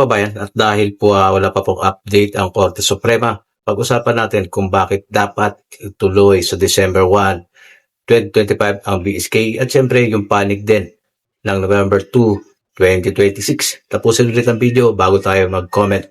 kababayan, at dahil po ah, wala pa pong update ang Korte Suprema, pag-usapan natin kung bakit dapat tuloy sa December 1, 2025 ang BSK at syempre yung panig din ng November 2, 2026. Tapusin ulit ang video bago tayo mag-comment.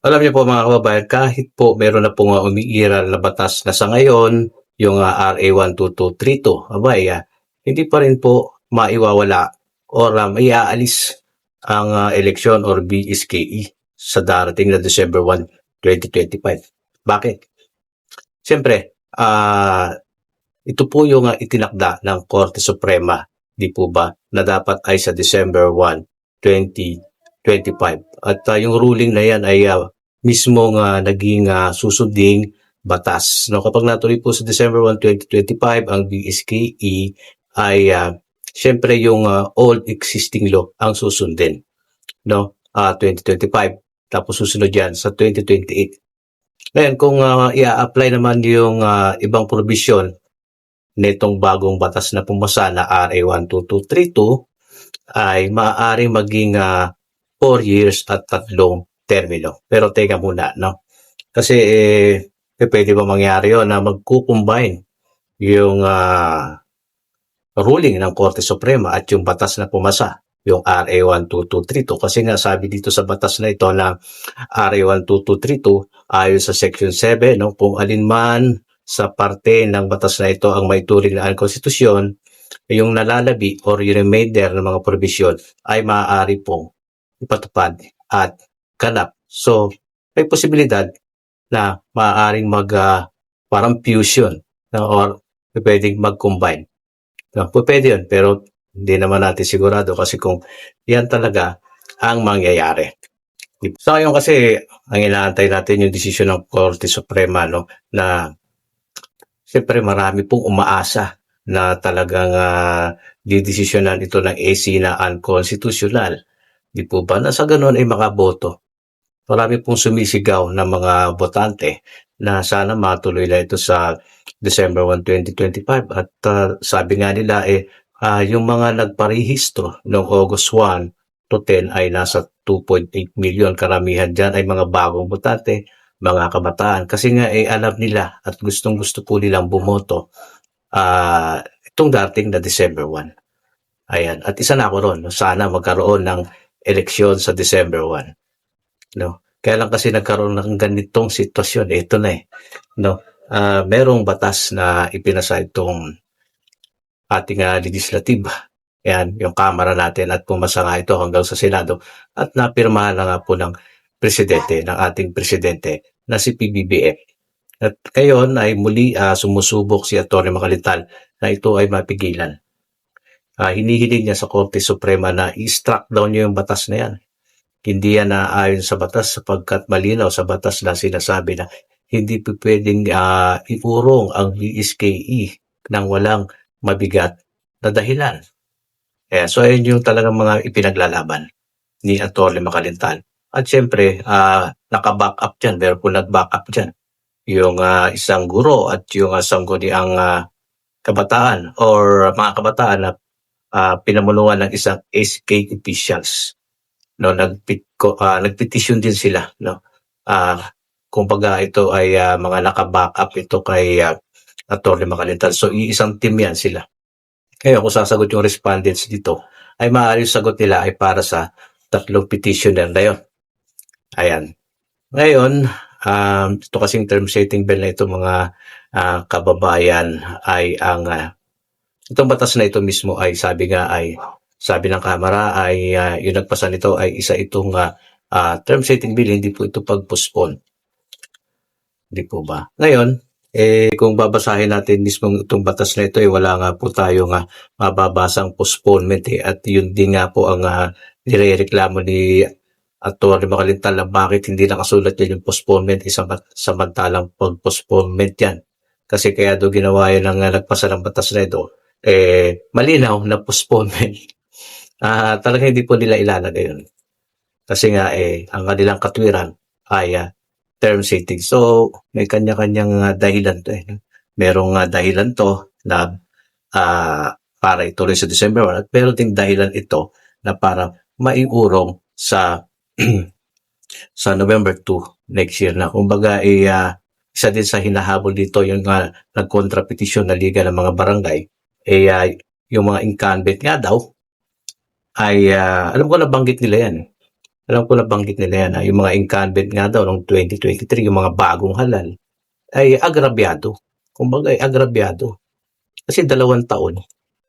Alam niyo po mga kababayan, kahit po meron na pong uh, umiiral na batas na sa ngayon, yung uh, RA 12232, abay, ah, hindi pa rin po maiwawala or uh, maiaalis ang uh, eleksyon or BSKE sa darating na December 1, 2025. Bakit? Siyempre, ah ito po yung uh, itinakda ng Korte Suprema, di po ba, na dapat ay sa December 1, 2025. At uh, yung ruling na yan ay uh, mismong uh, naging uh, susunding batas. No, kapag natuloy po sa December 1, 2025 ang BSKE ay uh, syempre yung uh, old existing law ang susundin. No, uh, 2025. Tapos susunod yan sa 2028. Ngayon, kung uh, i-apply naman yung uh, ibang provision nitong bagong batas na pumasa na RA 12232 ay maaaring maging 4 years at tatlong termino. Pero teka muna, no? Kasi eh, eh, pwede ba mangyari yun na magkukombine yung ah, ruling ng Korte Suprema at yung batas na pumasa, yung RA 12232. Kasi nga sabi dito sa batas na ito na RA 12232 ayon sa Section 7, no, kung alinman sa parte ng batas na ito ang may turing na konstitusyon, yung nalalabi or yung remainder ng mga provision ay maaari pong ipatupad at ganap. So, may posibilidad na maaaring mag ah, parang fusion no, or pwedeng mag-combine. No, pwede yun, pero hindi naman natin sigurado kasi kung yan talaga ang mangyayari. Sa ngayon kasi, ang inaantay natin yung desisyon ng Korte Suprema no, na siyempre marami pong umaasa na talagang uh, didesisyonan ito ng AC na unconstitutional. Di po ba? Na sa ganun ay makaboto. Marami pong sumisigaw ng mga botante na sana matuloy na ito sa December 1, 2025. At uh, sabi nga nila eh, uh, yung mga nagparehistro noong August 1 to 10 ay nasa 2.8 million. Karamihan dyan ay mga bagong botante mga kabataan kasi nga eh alam nila at gustong gusto po nilang bumoto ah itong dating na December 1. Ayan. At isa na ako ron. Sana magkaroon ng eleksyon sa December 1. No? Kaya lang kasi nagkaroon ng ganitong sitwasyon. Ito na eh. No? Ah, merong batas na ipinasa itong ating uh, legislative. Yan, yung kamera natin at pumasa nga ito hanggang sa Senado at napirmahan na nga po ng presidente, ng ating presidente na si PBBM. At ngayon ay muli uh, sumusubok si Atty. Macalital na ito ay mapigilan. Uh, hinihiling niya sa Korte Suprema na i-struck down niya yung batas na yan. Hindi yan naayon sa batas sapagkat malinaw sa batas na sinasabi na hindi pwedeng uh, iurong ang BSKE ng walang mabigat na dahilan. Eh, so ayun yung talagang mga ipinaglalaban ni Atty. Makalintal. At syempre, uh, naka-back up dyan, meron po nag-back up dyan. Yung uh, isang guro at yung uh, sangguniang uh, kabataan or mga kabataan na uh, pinamunuan ng isang SK officials. No, nagpit, uh, nagpetisyon din sila. No? Uh, kumbaga ito ay uh, mga naka-back up ito kay uh, Atty. Makalintal. So, iisang team yan sila. Kaya kung sasagot yung respondents dito, ay maaari yung sagot nila ay para sa tatlong petitioner na yun. Ayan. Ngayon, um, ito kasing term setting bill na ito mga uh, kababayan ay ang uh, itong batas na ito mismo ay sabi nga ay sabi ng Kamara ay uh, yung nagpasa nito ay isa itong uh, uh, term setting bill hindi po ito pag-postpone. Hindi po ba? Ngayon, eh kung babasahin natin mismo itong batas na ito eh wala nga po tayong uh, mababasang postponement eh at yun din nga po ang uh, nirereklamo ni at tuwari makalintal na bakit hindi nakasulat yan yung postponement isang samantalang pag-postponement yan. Kasi kaya do ginawa yan ng uh, nagpasa ng batas na ito, eh, malinaw na postponement. Uh, talaga hindi po nila ilalagay yun. Kasi nga, eh, ang kanilang katwiran ay uh, term setting. So, may kanya-kanyang uh, dahilan to. Eh. Merong uh, dahilan to na uh, para ituloy sa December 1 at meron ding dahilan ito na para maiurong sa sa November 2 next year na. Kumbaga, eh, ah, isa din sa hinahabol dito yung uh, nagkontrapetisyon na Liga ng mga Barangay, eh, ah, yung mga incumbent nga daw, ay, ah, alam ko nabanggit nila yan. Alam ko nabanggit nila yan. ah, yung mga incumbent nga daw noong 2023, yung mga bagong halal, ay agrabyado. Kumbaga, ay agrabyado. Kasi dalawang taon.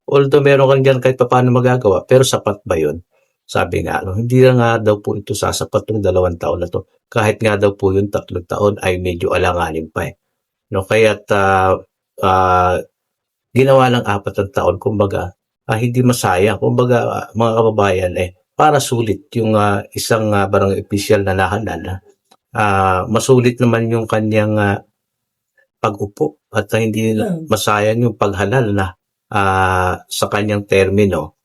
Although meron kang dyan kahit paano magagawa, pero sapat ba yun? Sabi nga, no, hindi na nga daw po ito sasapat ng dalawang taon na to. Kahit nga daw po yung tatlong taon ay medyo alanganin pa eh. No, kaya't ah, ah, ginawa ng apat na taon, kumbaga, ah, hindi masayang. Kumbaga, ah, mga kababayan, eh, para sulit yung ah, isang uh, barangay official na nahanal, ah, masulit naman yung kanyang ah, pag-upo at ah, hindi masayang yung paghalal na ah, sa kanyang termino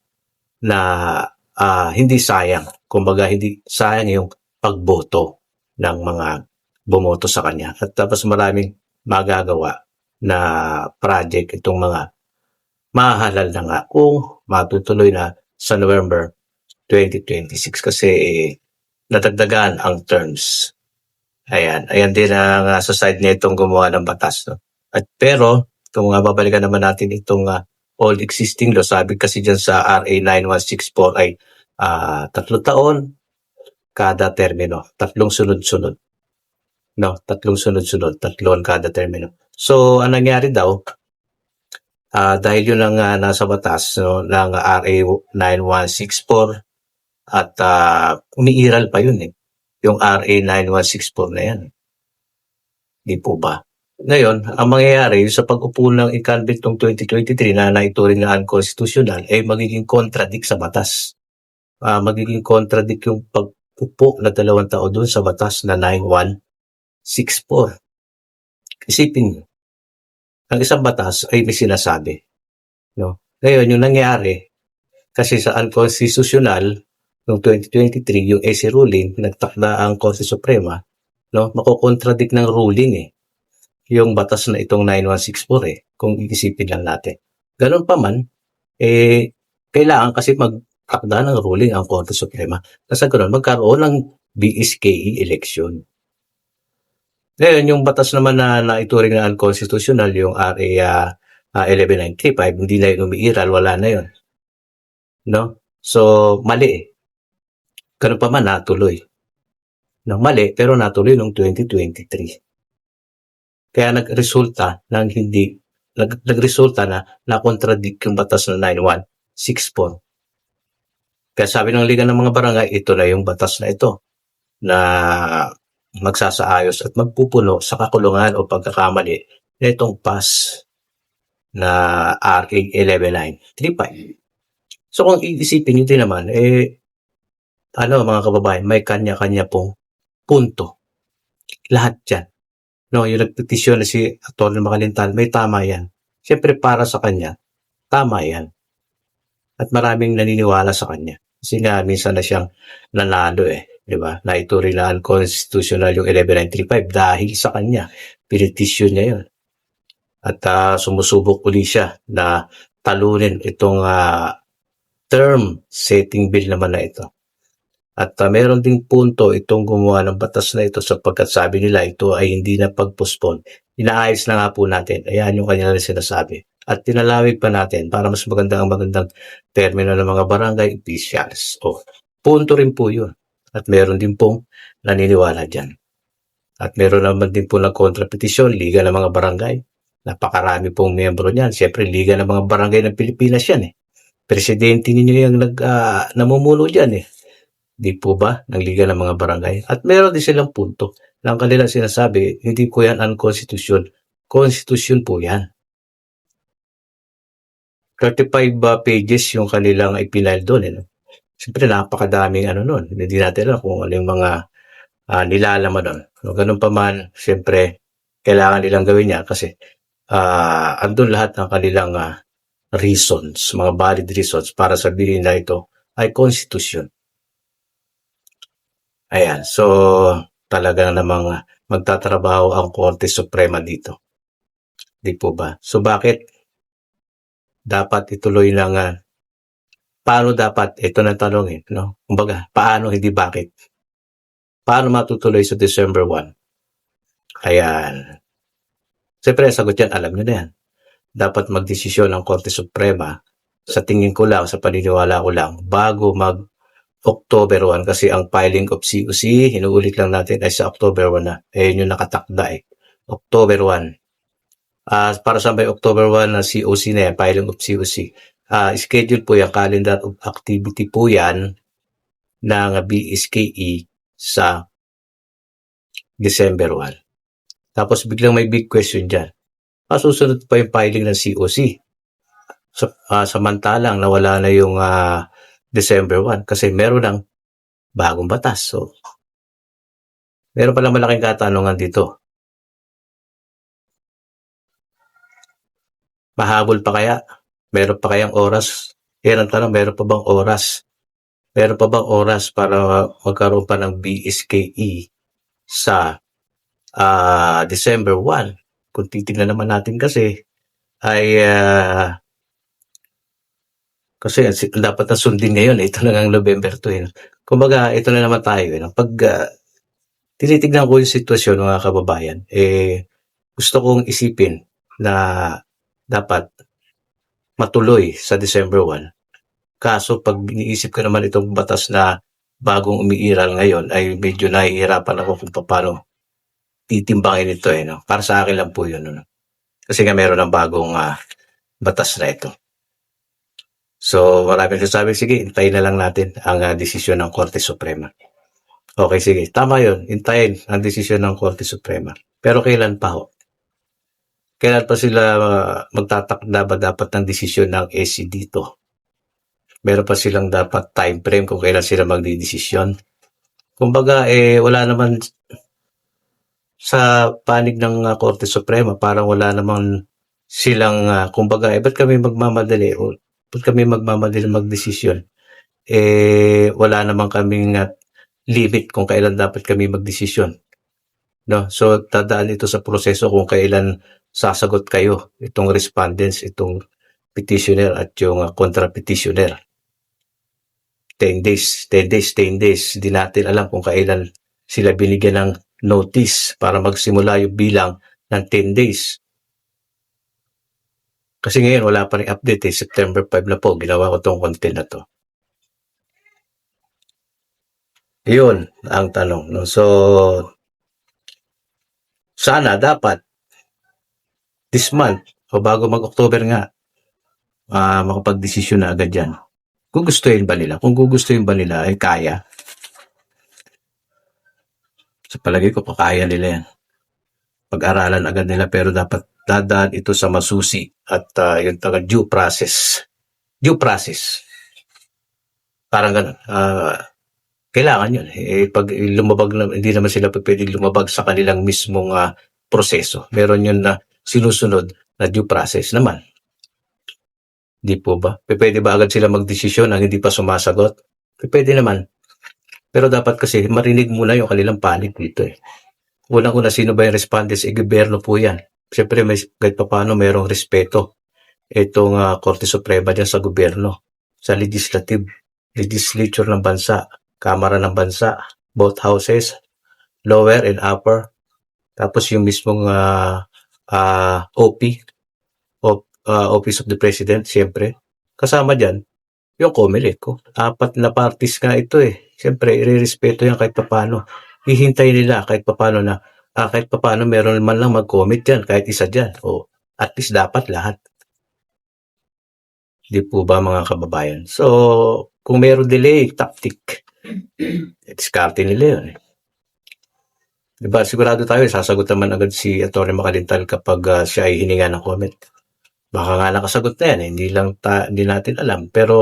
na ah, hindi sayang. Kumbaga, hindi sayang yung pagboto ng mga bumoto sa kanya. At tapos maraming magagawa na project itong mga mahalal na nga kung matutuloy na sa November 2026 kasi eh, natagdagan ang terms. Ayan, ayan din ang uh, sa side nitong gumawa ng batas. No? At pero, kung uh, babalikan naman natin itong uh, old existing law, sabi kasi dyan sa RA 9164 ay uh, tatlo taon kada termino, tatlong sunod-sunod. No, tatlong sunod-sunod, tatlong kada termino. So, ang nangyari daw, uh, dahil yun ang uh, nasa batas no, ng RA 9164 at uh, umiiral pa yun eh. Yung RA 9164 na yan. Di po ba? Ngayon, ang mangyayari sa pag-upo ng incumbent ng 2023 na naituring na unconstitutional ay eh, magiging contradict sa batas. Uh, magiging contradict yung pag-upo na dalawang taon doon sa batas na 9164. Isipin nyo, ang isang batas ay may sinasabi. No? Ngayon, yung nangyari, kasi sa unconstitutional, noong 2023, yung AC ruling, pinagtakda ang Korte Suprema, no, makokontradict ng ruling eh. Yung batas na itong 9164 eh, kung iisipin lang natin. Ganun pa man, eh, kailangan kasi magtakda ng ruling ang Korte Suprema. Kasi ganun, magkaroon ng BSKE election. Ngayon, yung batas naman na naituring na unconstitutional, yung RA uh, 11935, hindi na yun umiiral, wala na yun. No? So, mali eh. Ganun pa man natuloy. Nang mali, pero natuloy noong 2023. Kaya nagresulta ng hindi, nag, nagresulta na na-contradict yung batas na 9164. Kaya sabi ng Liga ng mga Barangay, ito na yung batas na ito na magsasaayos at magpupuno sa kakulungan o pagkakamali na itong pass na RA 11935. So kung iisipin nyo din naman, eh, ano mga kababayan, may kanya-kanya pong punto. Lahat yan. No, yung nagpetisyon na si Atty. Makalintal, may tama yan. Siyempre para sa kanya, tama yan. At maraming naniniwala sa kanya. Kasi nga, minsan na siyang nanalo eh. Di ba? Na ituring na unconstitutional yung 11935 dahil sa kanya. Pinitisyon niya yun. At uh, sumusubok uli siya na talunin itong uh, term setting bill naman na ito. At uh, meron ding punto itong gumawa ng batas na ito sapagkat sabi nila ito ay hindi na pag-postpone. Inaayos na nga po natin. Ayan yung kanya sinasabi. At tinalawig pa natin para mas maganda ang magandang termino ng mga barangay officials. O, punto rin po yun. At meron din pong naniniwala dyan. At meron naman din po ng kontrapetisyon, Liga ng mga Barangay. Napakarami pong miyembro niyan. Siyempre, Liga ng mga Barangay ng Pilipinas yan eh. Presidente ninyo yung nag, uh, namumuno dyan eh. Di po ba? Ng Liga ng mga Barangay. At meron din silang punto ang kanilang sinasabi, hindi po yan unconstitution. Constitution po yan. 35 uh, pages yung kanilang ipinal doon. Eh, no? Siyempre, napakadaming ano nun. Hindi natin alam kung ano yung mga uh, nilalaman doon. So, ganun pa man, siyempre, kailangan nilang gawin niya kasi uh, andun lahat ng kanilang uh, reasons, mga valid reasons para sabihin na ito ay constitution. Ayan, so talagang namang magtatrabaho ang Korte Suprema dito. Di po ba? So bakit dapat ituloy lang uh, paano dapat ito na tanong eh, no? Kumbaga, paano hindi bakit? paano matutuloy sa December 1? Ayan. Siyempre, sagot yan, alam nyo na yan. Dapat magdesisyon ang Korte Suprema sa tingin ko lang, sa paniniwala ko lang, bago mag October 1 kasi ang filing of COC, hinuulit lang natin ay sa October 1 na. Eh, yun yung nakatakda eh. October 1. Ah, para sa may October 1 na COC na yan, filing of COC. Ah, schedule po yung calendar of activity po yan ng BSKE sa December 1. Tapos biglang may big question dyan. Ah, pa yung filing ng COC. Sa, ah, samantalang nawala na yung ah, December 1 kasi meron ng bagong batas. So, meron palang malaking katanungan dito. Mahabol pa kaya? Meron pa kayang oras? Yan ang tanong, meron pa bang oras? Meron pa bang oras para magkaroon pa ng BSKE sa ah, December 1? Kung titignan naman natin kasi, ay ah, kasi si- dapat na sundin ngayon, eh. ito na ang November 2. Eh. Kumbaga, ito na naman tayo. Eh. Pag ah, tinitignan ko yung sitwasyon mga kababayan, eh, gusto kong isipin na dapat matuloy sa December 1. Kaso pag iniisip ko naman itong batas na bagong umiiral ngayon, ay medyo nahihirapan ako kung paano titimbangin ito. Eh, no? Para sa akin lang po yun. No? Kasi nga meron ng bagong ah, batas na ito. So, marami nagsasabi, sige, hintayin na lang natin ang ah, desisyon ng Korte Suprema. Okay, sige. Tama yun. Hintayin ang desisyon ng Korte Suprema. Pero kailan pa ho? Kailan pa sila ah, magtatakda ba dapat ng desisyon ng SC dito? Meron pa silang dapat time frame kung kailan sila magdidesisyon. Kumbaga, eh, wala naman sa panig ng ah, Korte Suprema, parang wala naman silang, ah, kumbaga, eh, ba't kami magmamadali? O, ba't kami magmamadali magdesisyon? Eh, wala naman kaming ah, limit kung kailan dapat kami magdesisyon. No? So, tadaan ito sa proseso kung kailan sasagot kayo, itong respondents, itong petitioner at yung uh, kontra-petitioner. 10 days, 10 days, 10 days. Hindi natin alam kung kailan sila binigyan ng notice para magsimula yung bilang ng 10 days. Kasi ngayon, wala pa rin update eh. September 5 na po, ginawa ko tong content na to. Yun ang tanong. No? So, sana dapat this month o bago mag-October nga, ah makapag-desisyon na agad yan. Gugustuhin ba nila? Kung gugustuhin ba nila, ay kaya. Sa palagay ko, pakaya nila yan. Pag-aralan agad nila, pero dapat dadaan ito sa masusi at ah, yung taga due process. Due process. Parang ganun. Ah, kailangan yun. Eh, pag lumabag na, hindi naman sila pwedeng lumabag sa kanilang mismong ah, proseso. Meron yun na sinusunod na due process naman. Di po ba? Pwede ba agad sila magdesisyon ang hindi pa sumasagot? Pwede naman. Pero dapat kasi marinig muna yung kanilang panig dito eh. Unang-una, sino ba yung respondents? Eh, gobyerno po yan. Siyempre, may, kahit pa paano mayroong respeto itong ah, Korte Suprema dyan sa gobyerno, sa legislative, legislature ng bansa, Kamara ng bansa, both houses, lower and upper. Tapos yung mismong ah, ah, OP, of, ah, Office of the President, siyempre. Kasama dyan, yung COMELEC ko. Apat na parties nga ito eh. Siyempre, irerespeto yan kahit papano. Hihintay nila kahit papano na, ah, kahit papano meron man lang mag-comment yan, kahit isa dyan. O, at least dapat lahat. Di po ba mga kababayan? So, kung meron delay, tactic. Diskarte nila yun eh. Diba, sigurado tayo, sasagot naman agad si Atty. Makalintal kapag ah, siya ay hininga ng comment. Baka nga nakasagot na yan, eh. hindi lang ta- hindi natin alam. Pero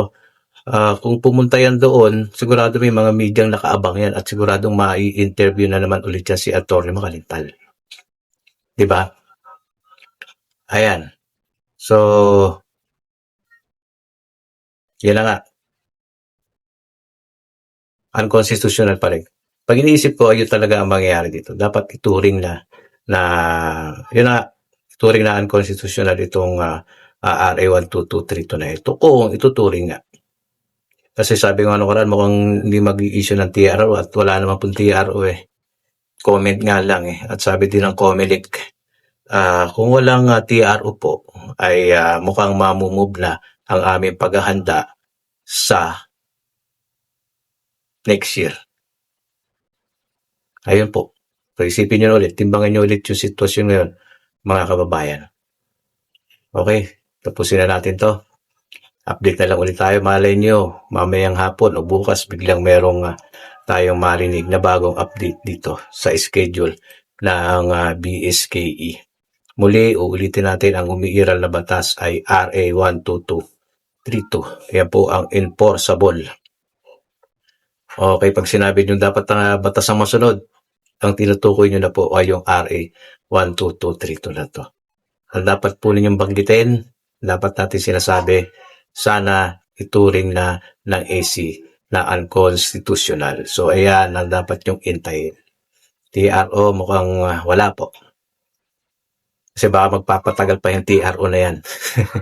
ah, kung pumunta yan doon, sigurado may mga medyang nakaabang yan at siguradong mai-interview na naman ulit yan si Atty. Makalintal. Diba? Ayan. So, yan na nga. Unconstitutional pa rin. Pag iniisip ko, ayun talaga ang mangyayari dito. Dapat ituring na, na, yun na, ituring na unconstitutional itong uh, RA 12232 na ito. Kung ituturing nga. Kasi sabi nga nung karan, mukhang hindi mag-i-issue ng TRO at wala naman pong TRO eh. Comment nga lang eh. At sabi din ng Comelec, ah, kung walang ah, TRO po, ay ah, mukhang mamumove na ang aming paghahanda sa next year. Ayun po. So, isipin nyo ulit, timbangin nyo ulit yung sitwasyon ngayon, mga kababayan. Okay, tapusin na natin to. Update na lang ulit tayo. Malay nyo, mamayang hapon o bukas biglang merong ah, tayong marinig na bagong update dito sa schedule ng ah, BSKE. Muli, uulitin natin ang umiiral na batas ay RA 12232. Yan po ang enforceable. Okay, pag sinabi nyo dapat ang batas ang masunod, ang tinutukoy nyo na po ay yung RA 12232 na to. Ang dapat po ninyong banggitin, dapat natin sinasabi, sana ituring na ng AC na unconstitutional. So, ayan ang dapat yung intayin. TRO mukhang ah, wala po. Kasi baka magpapatagal pa yung TRO na yan.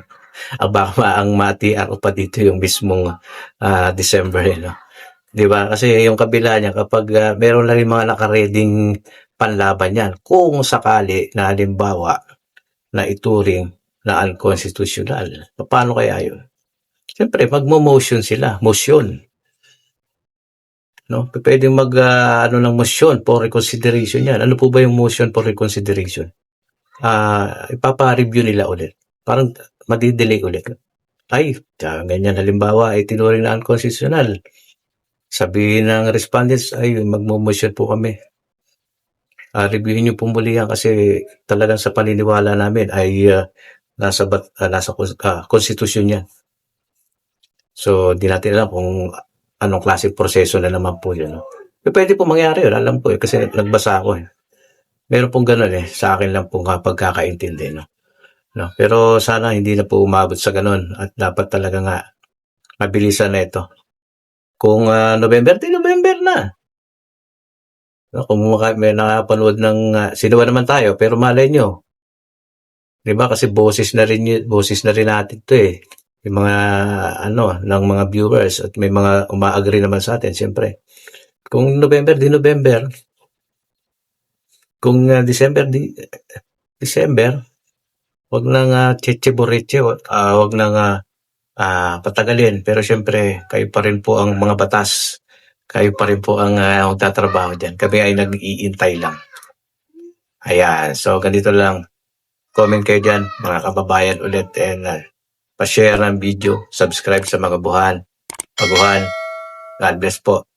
ang baka ang ma-TRO pa dito yung mismong ah, December. Eh, no? Di ba? Kasi yung kabila niya, kapag ah, meron na rin mga nakareding panlaban yan, kung sakali na halimbawa na ituring na unconstitutional, paano kaya yun? Siyempre, magmo-motion sila. Motion. No? P- Pwedeng mag, ah, ano ng motion for reconsideration yan. Ano po ba yung motion for reconsideration? Ah, ipapa-review nila ulit. Parang madidelay ulit. Ay, ganyan halimbawa ay tinuring na unconstitutional. Sabihin ng respondents, ay magmo-motion po kami. Ah, reviewin niyo po muli yan kasi talagang sa paniniwala namin ay ah, nasa bat, ah, nasa ah, konstitusyon yan. So, di natin alam kung anong klase proseso na naman po yun. No? Pero pwede po mangyari yun, alam po eh, kasi nagbasa ako eh. Meron pong ganun eh, sa akin lang pong pagkakaintindi. No? No? Pero sana hindi na po umabot sa ganun at dapat talaga nga mabilisan na ito. Kung ah, November, di November na. No, kung maka, may nakapanood ng, ah, sino ba naman tayo, pero malay nyo. Di ba? Kasi boses na rin, boses na rin natin to eh. Yung mga, ano, ng mga viewers at may mga umaagree naman sa atin, siyempre. Kung November, di November. Kung ah, December, di December. Wag nang uh, cheche-boreche, wag, ah, wag nang ah, ah, patagalin. Pero siyempre, kayo pa rin po ang mga batas. Kayo pa rin po ang uh, magtatrabaho dyan. Kami ay nag-iintay lang. Ayan. So, ganito lang. Comment kayo dyan, mga kababayan ulit. And uh, pa-share ng video. Subscribe sa mga buhan. Paguhan. God bless po.